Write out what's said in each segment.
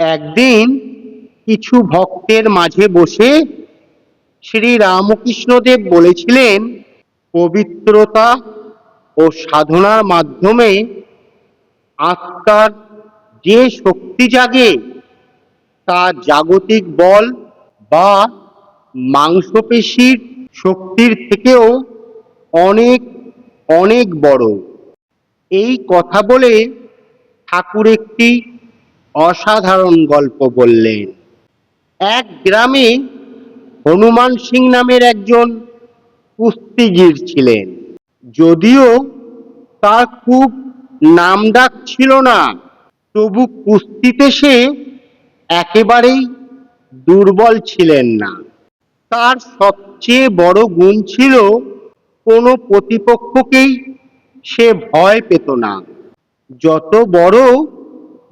একদিন কিছু ভক্তের মাঝে বসে শ্রী রামকৃষ্ণদেব বলেছিলেন, পবিত্রতা ও সাধনার মাধ্যমে আত্মার যে শক্তি জাগে, তা জাগতিক বল বা মাংসপেশির শক্তির থেকেও অনেক অনেক বড়। এই কথা বলে ঠাকুর একটি অসাধারণ গল্প বললেন। এক গ্রামে হনুমান সিং নামের একজন কুস্তিগীর ছিলেন। যদিও তার খুব নামডাক ছিল না, তবু কুস্তিতে সে একেবারেই দুর্বল ছিলেন না। তার সবচেয়ে বড় গুণ ছিল কোনো প্রতিপক্ষকেই সে ভয় পেত না। যত বড়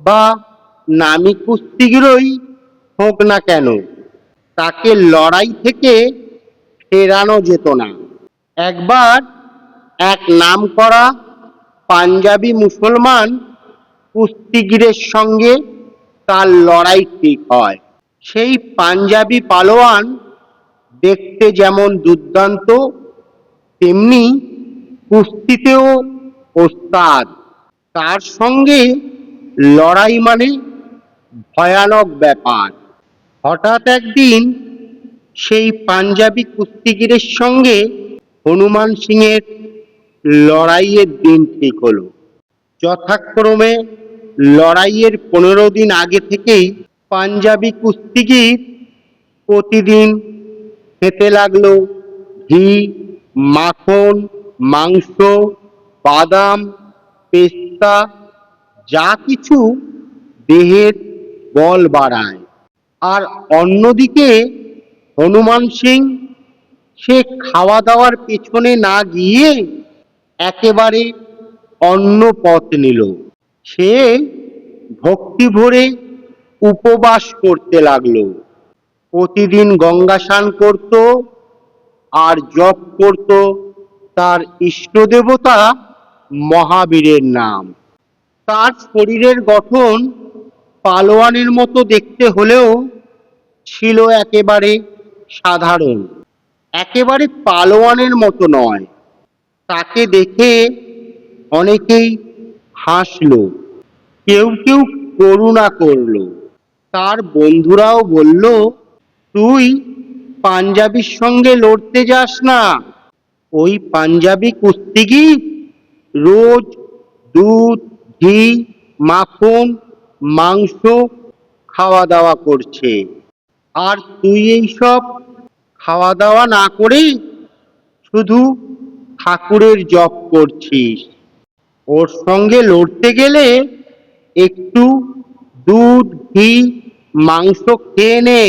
বা নামি কুস্তিগিরই হোক না কেন, তাকে লড়াই থেকে ফেরানো যেত না। একবার এক নামকরা পাঞ্জাবি মুসলমান কুস্তিগিরের সঙ্গে তার লড়াই ঠিক হয়। সেই পাঞ্জাবি পালোয়ান দেখতে যেমন দুর্দান্ত তেমনি কুস্তিতেও ওস্তাদ। তার সঙ্গে লড়াই মানে ভয়ানক ব্যাপার। হঠাৎ একদিন সেই পাঞ্জাবি কুস্তিগিরের সঙ্গে হনুমান সিংয়ের লড়াইয়ের দিন ঠিক হলো। যথাক্রমে লড়াইয়ের পনেরো দিন আগে থেকেই পাঞ্জাবি কুস্তিগির প্রতিদিন খেতে লাগল ঘি মাখন, মাংস, বাদাম, পেস্তা, যা কিছু দেহের বল বাড়ায়। আর অন্যদিকে হনুমান সিং, সে খাওয়া দাওয়ার পেছনে না গিয়ে একেবারে অন্য পথ নিল। সে ভক্তি ভরে উপবাস করতে লাগল। প্রতিদিন গঙ্গা স্নান করত আর জপ করত তার ইষ্ট দেবতা মহাবীরের নাম। তার শরীরের গঠন পালোয়ানের মতো দেখতে হলেও ছিল একেবারে সাধারণ। একেবারে পালোয়ানের মতো নয়। তাকে দেখে অনেকেই হাসলো। কেউ কেউ করুণা করল। তার বন্ধুরাও বলল, তুই পাঞ্জাবির সঙ্গে লড়তে যাস না। ওই পাঞ্জাবি কুস্তিগির রোজ দুধ, ঘি, মাখন, মাংস খাওয়া দাওয়া করছে। আর তুই এইসব খাওয়া দাওয়া না করে শুধু ঠাকুরের জপ করছিস। ওর সঙ্গে লড়তে গেলে একটু দুধ, ঘি, মাংস খেয়ে নে।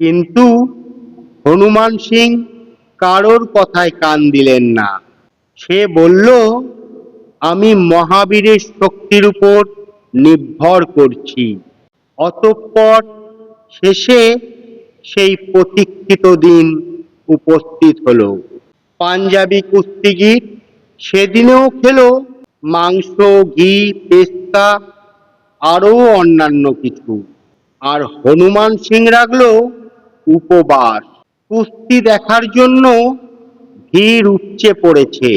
কিন্তু হনুমান সিং কারোর কথায় কান দিলেন না। সে বলল, আমি মহাবীরের শক্তির উপর নির্ভর করছি। অতঃপর শেষে সেই প্রতীক্ষিত দিন উপস্থিত হলো। পাঞ্জাবি কুস্তিগির সেদিনেও খেল। মাংস, ঘি, পেস্তা, আরও অন্যান্য কিছু। আর হনুমান সিং রাখল উপবাস। কুস্তি দেখার জন্য ভিড় উপচে পড়েছে।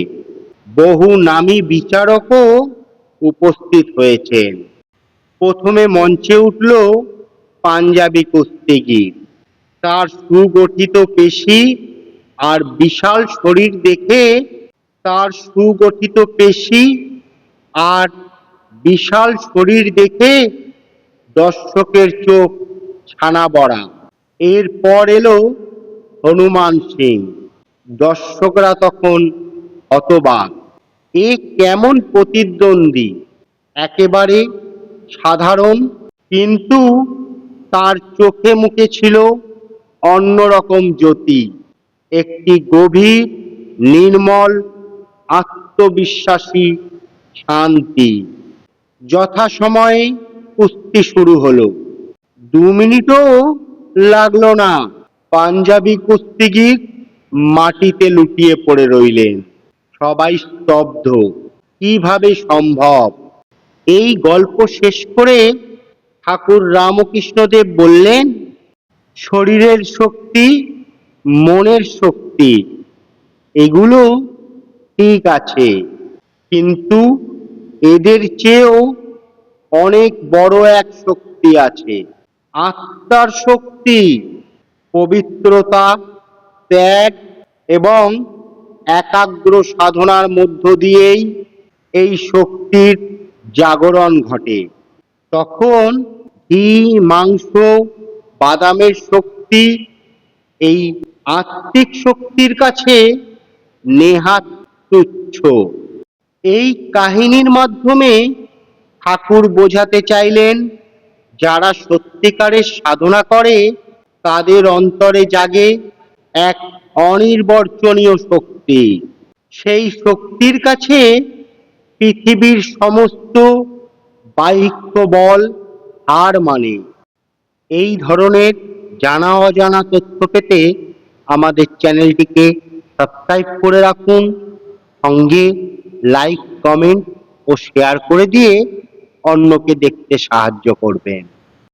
বহু নামী বিচারকও উপস্থিত হয়েছেন। প্রথমে মঞ্চে উঠল পাঞ্জাবি কুস্তিগির। তার সুগঠিত পেশি আর বিশাল শরীর দেখে তার সুগঠিত পেশি আর বিশাল শরীর দেখে দর্শকের চোখ ছানা বড়া। এরপর এলো হনুমান সিং দর্শকরা তখন হতবাক। এ কেমন প্রতিদ্বন্দ্বী? একেবারে সাধারণ, কিন্তু তার চোখে মুখে ছিল অন্যরকম জ্যোতি। একটি গভীর, নির্মল, আত্মবিশ্বাসী শান্তি। যথাসময়ে কুস্তি শুরু হলো। দু মিনিটও লাগল না। পাঞ্জাবি কুস্তিগির মাটিতে লুটিয়ে পড়ে রইলেন। সবাই স্তব্ধ। কীভাবে সম্ভব? এই গল্প শেষ করে ঠাকুর রামকৃষ্ণদেব বললেন, শরীরের শক্তি, মনের শক্তি, এগুলো ঠিক আছে। কিন্তু এদের চেয়েও অনেক বড় এক শক্তি আছে, আত্মার শক্তি। পবিত্রতা, ত্যাগ এবং একাগ্র সাধনার মধ্য দিয়েই এই শক্তির জাগরণ ঘটে। তখন ঘি, মাংস, বাদামের শক্তি এই আত্মিক শক্তির কাছে নেহাত তুচ্ছ। এই কাহিনীর মাধ্যমে ঠাকুর বোঝাতে চাইলেন, যারা সত্যিকারের সাধনা করে তাদের অন্তরে জাগে এক অনির্বচনীয় শক্তি। সেই শক্তির কাছে পৃথিবীর সমস্ত বাহিক্য বল হার মানে। এই ধরনের জানা অজানা তথ্য পেতে আমাদের চ্যানেলটিকে সাবস্ক্রাইব করে রাখুন, সঙ্গে লাইক, কমেন্ট ও শেয়ার করে দিয়ে অন্যকে দেখতে সাহায্য করবেন।